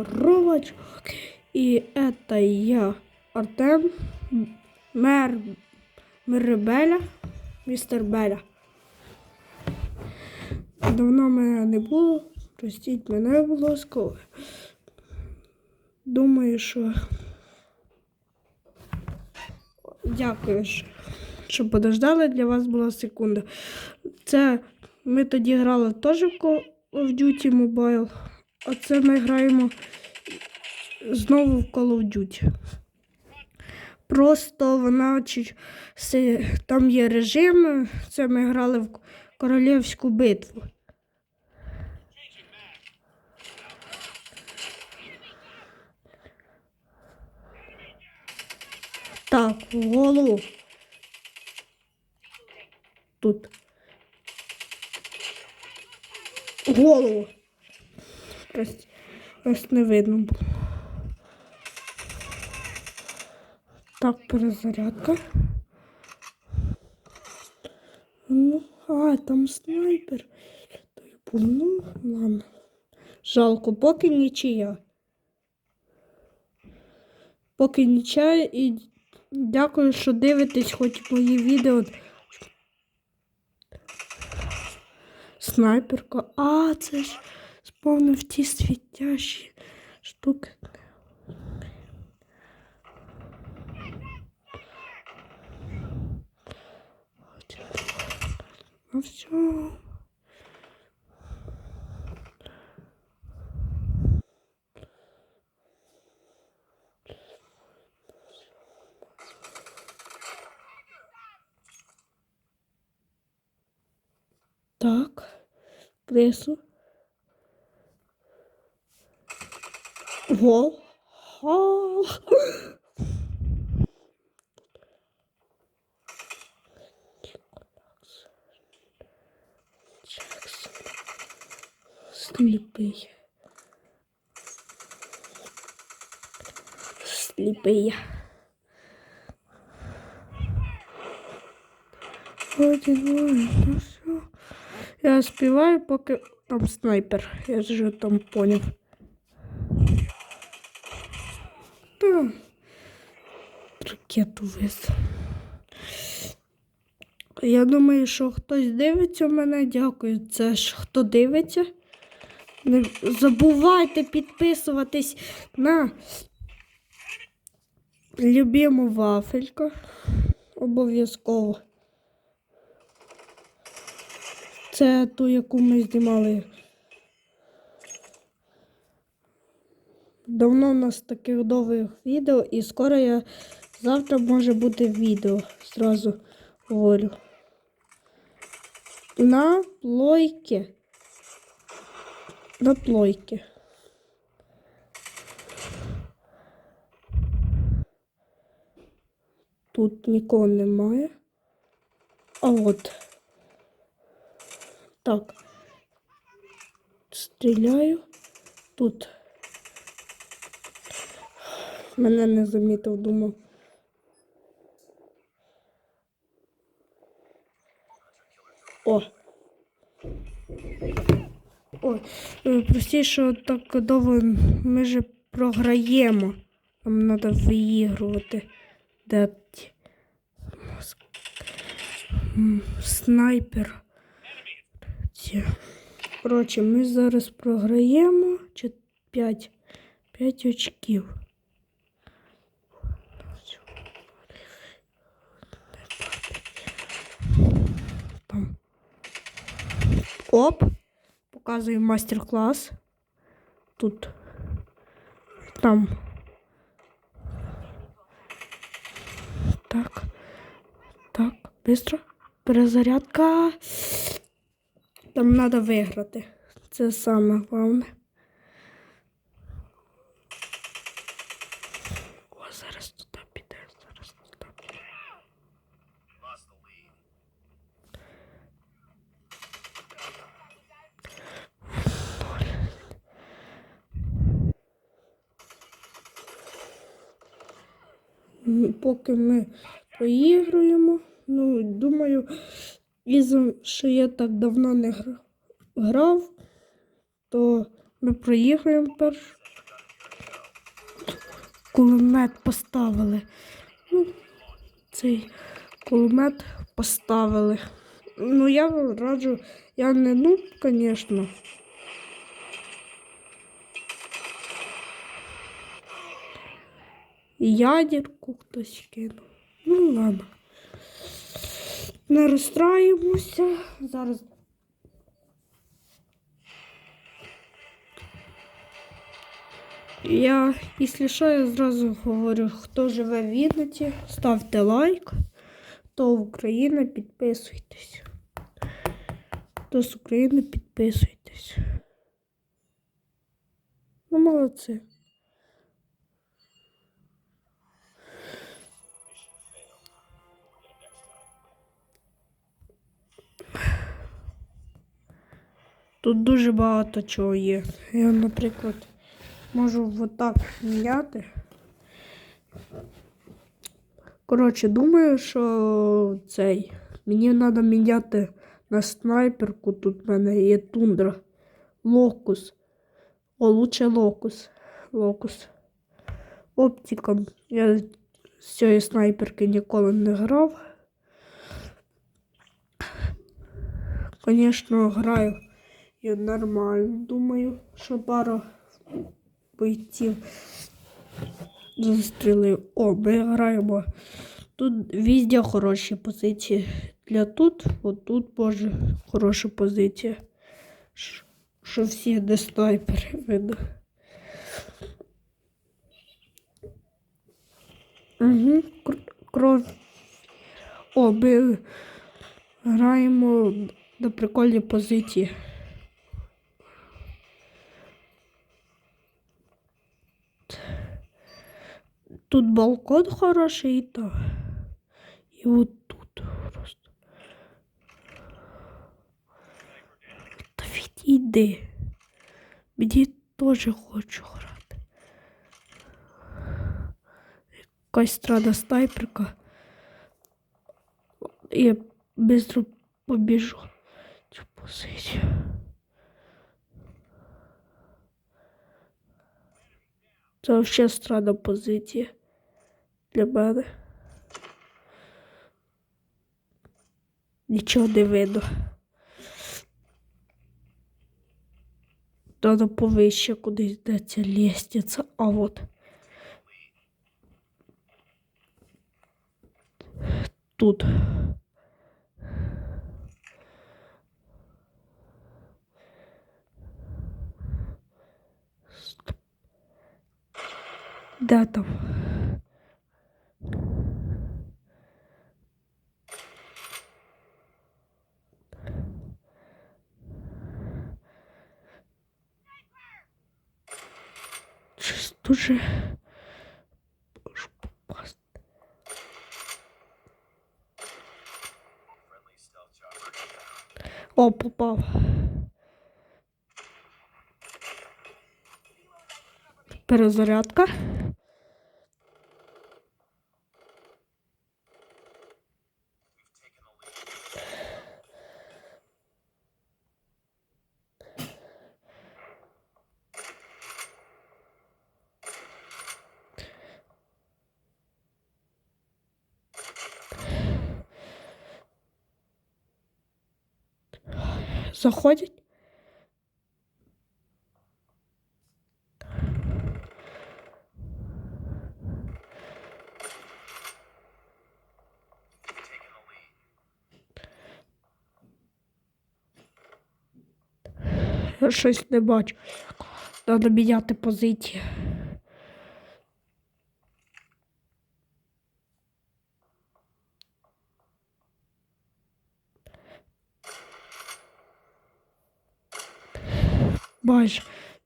Здорово, чувак. И это я, Артем, мэр, мэр Беля, містер Беля. Давно мене не було. Простіть мене, будь ласка. Думаю, що. Дякую, що- що подождали. Для вас була секунда. Це ми тоді грали теж в Call of Duty Mobile, а це ми граємо знову в Call of Duty. Просто вона там є режим, це ми грали в королівську битву. Так, в голову. Тут. В Голову. Ось, ось не видно було. Так, перезарядка. Ну, а, там снайпер. Ну, ладно. Жалко, поки нічия. Поки нічия і дякую, що дивитесь хоч мої відео. Снайперка. А, це ж сповнив ті світящі штуки. Ну все. Так, кресу. Гол. Гол. Сліпий. Сліпий. Один, два, ну все. Я співаю, поки там снайпер. Я ж вже там поняв. Ракету вис. Я думаю, що хтось дивиться мене. Дякую. Це ж хто дивиться. Не забувайте підписуватись на любиму вафельку. Обов'язково. Це ту, яку ми знімали. Давно у нас таких довгих відео, і скоро я завтра може бути відео. Зразу говорю. На плойки. На плойки. Тут нікого немає. А от. Так. Стріляю. Тут. Мене не замітив, думав. О. Ой, е, прості, що так довго ми же програємо. Нам треба виігрувати. Де Снайпер. Коротше, ми зараз програємо 5, 5 очків. Оп. Показую мастер-клас. Тут. Там. Так. Так, быстро. Перезарядка. Там треба виграти. Це саме головне. Поки ми поігруємо, ну, думаю, із що я так давно не грав, то ми проіграємо перш, кулемет поставили. Ну, цей кулемет поставили. Ну, я раджу, я не ну, звісно. Ядерку хтось кинув. Ну, ладно. Не розстраємося. Зараз. Я, якщо що, я зразу говорю, хто живе в Вінниці, ставте лайк. Хто в Україні, підписуйтесь. Хто з України, підписуйтесь. Ну, молодці. Тут дуже багато чого є. Я, наприклад, можу отак міняти. Коротше, думаю, що цей. Мені треба міняти на снайперку. Тут в мене є тундра. Локус. О, лучше локус. Локус. Оптиком. Я з цієї снайперки ніколи не грав. Звісно, граю я нормально. Думаю, що пару бойців застрілив. О, ми граємо. Тут везде хороші позиції. Для тут, от тут може хороша позиція. Що всі де снайпери видно. Угу. Кров. О, ми граємо на прикольній позиції. Тут балкон хороший и то. И вот тут просто. Та відійди. Мені теж хочу грати. Якась странна снайперка. Я быстро побіжу цю позицію. Це взагалі странна позиція Для мене. Нічого не видно. Треба повище кудись де ця лестниця. А от. Тут. Де там? боже. Боже попасть. О, попав. Перезарядка. Заходять. Щось не бачу. Треба міняти позицію. Майже.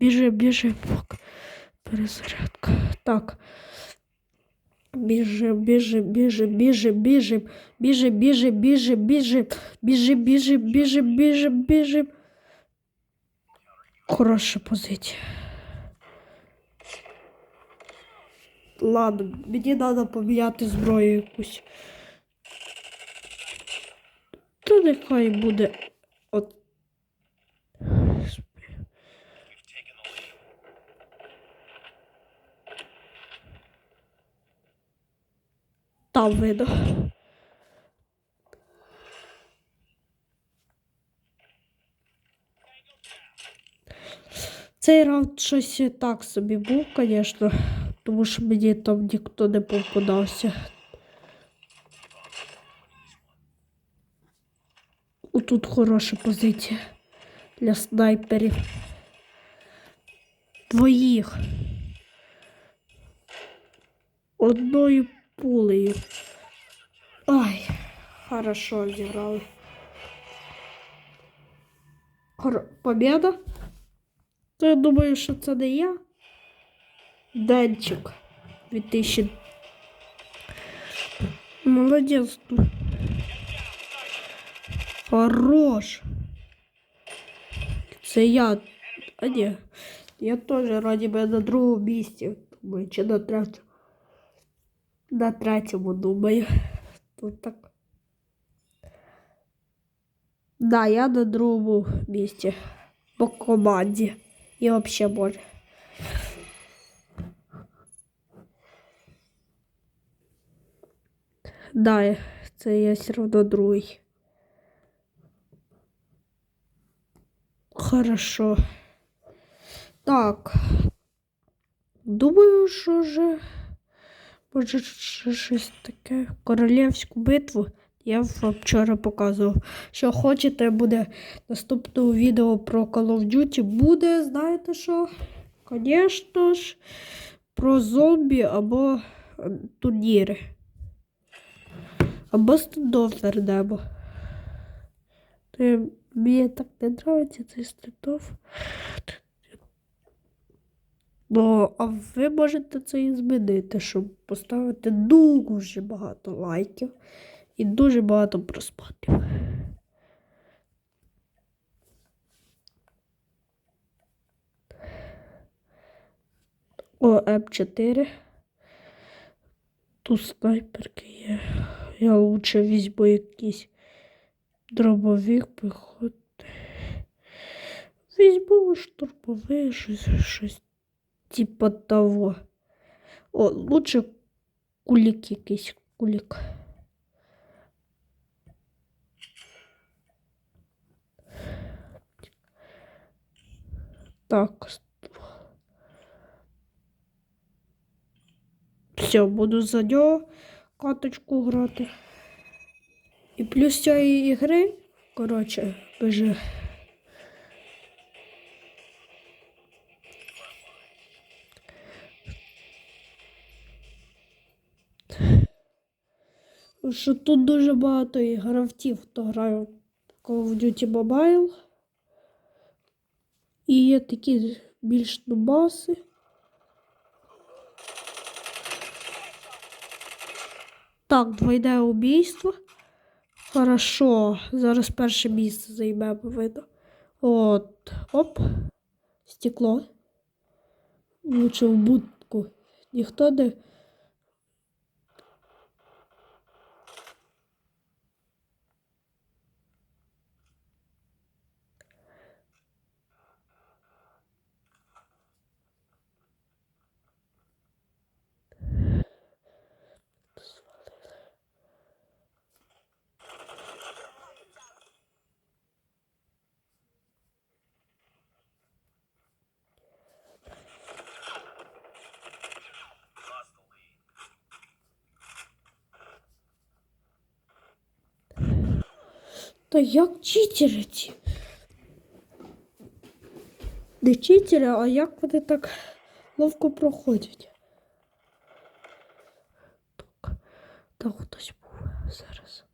Біжи, біжи. Фак. Перезарядка. Так. Біжи, біжи, біжи, біжи, біжи, біжи, біжи, біжи, біжи, біжи, біжи, біжи, біжи, біжи. Хороша позиція. Ладно, мені треба поміняти зброю якусь. То нехай буде от. Там видно. Цей раунд щось так собі був, звісно, тому що мені там ніхто не попадався. Отут хороша позиція для снайперів. Двоїх. Одною пулею. Ай, хорошо зіграли. Хор... Побєда? То я думаю, що це не я. Денчик. 2000. Молодець. Хорош. Це я. А ні. Я теж раді би на другому місці. Думаю, чи на третьому. На третьому, думаю. Тут так. Да, я на другому місці. По команді. І взагалі може. Да, це я все одно другий. Хорошо. Так. Думаю, що вже може щось таке. Королівську битву я вам вчора показував. Що хочете, буде наступного відео про Call of Duty. Буде, знаєте що? Звісно ж, про зомбі або е, турніри. Або стендов. Ти- Мені так не подобається цей стендов. Ну, а ви можете це і змінити, щоб поставити дуже багато лайків і дуже багато просмотрів. О, М4. Тут снайперки є. Я лучше візьму якийсь дробовик піхоти. Візьму штурмовий, щось, щось типа того. О, лучше кулік якийсь кулік. Так. Все, буду за нього каточку грати. І плюс цієї ігри, коротше, вже. Що тут дуже багато і гравців, хто грає в Call of Duty Mobile. І є такі більш нубаси. Так, двойне убійство. Хорошо. Зараз перше місце займемо видно. От. Оп. Стекло. Лучше в будку. Ніхто не. Та як читерить? Не читери, а як вони так ловко проходять? Так, там хтось був зараз.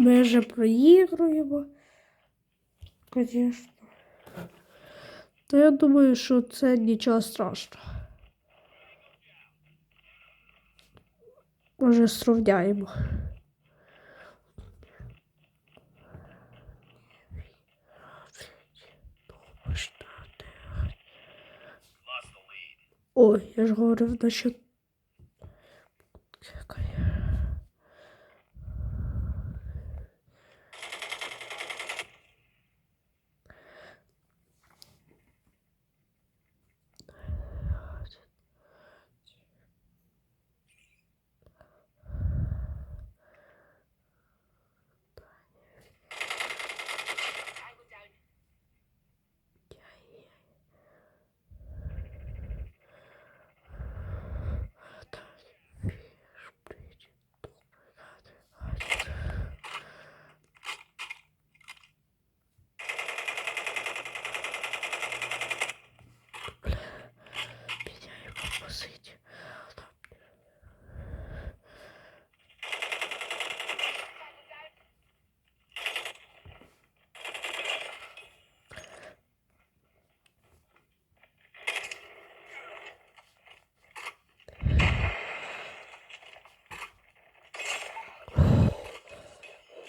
Ми вже проігруємо. Звісно. То я думаю, що це нічого страшного. Може, сравняємо. Ой, я ж говорив насчет.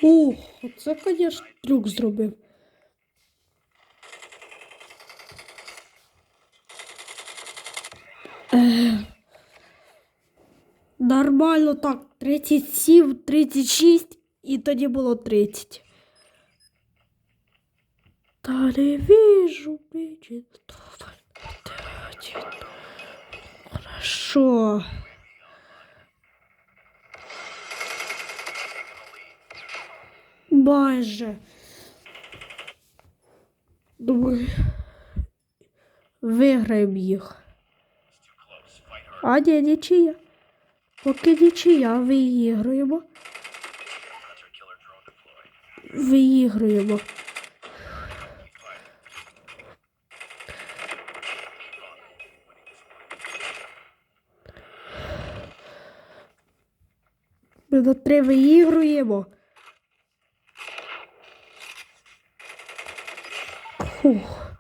Ух, оце, звісно, трюк зробив. Е, Нормально так, 37, 36 і тоді було 30. Та не вижу, бачить. Хорошо. Боже. Думаю, виграємо їх. А ні, нічия. Поки нічия, виігруємо. Виігруємо. Ми на три виігруємо. Фух.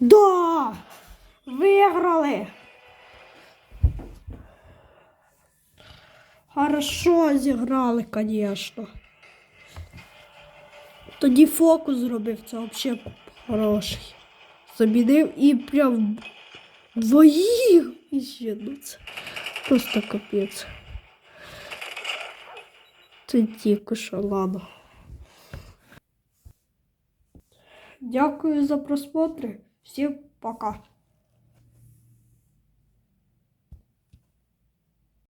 Да! Виграли! Хорошо зіграли, конечно. Тоді фокус зробив, це взагалі хороший. Замінив і прям двоїх іще. Ну, це просто капець. Це тільки що, ладно. Дякую за просмотр. Всім пока.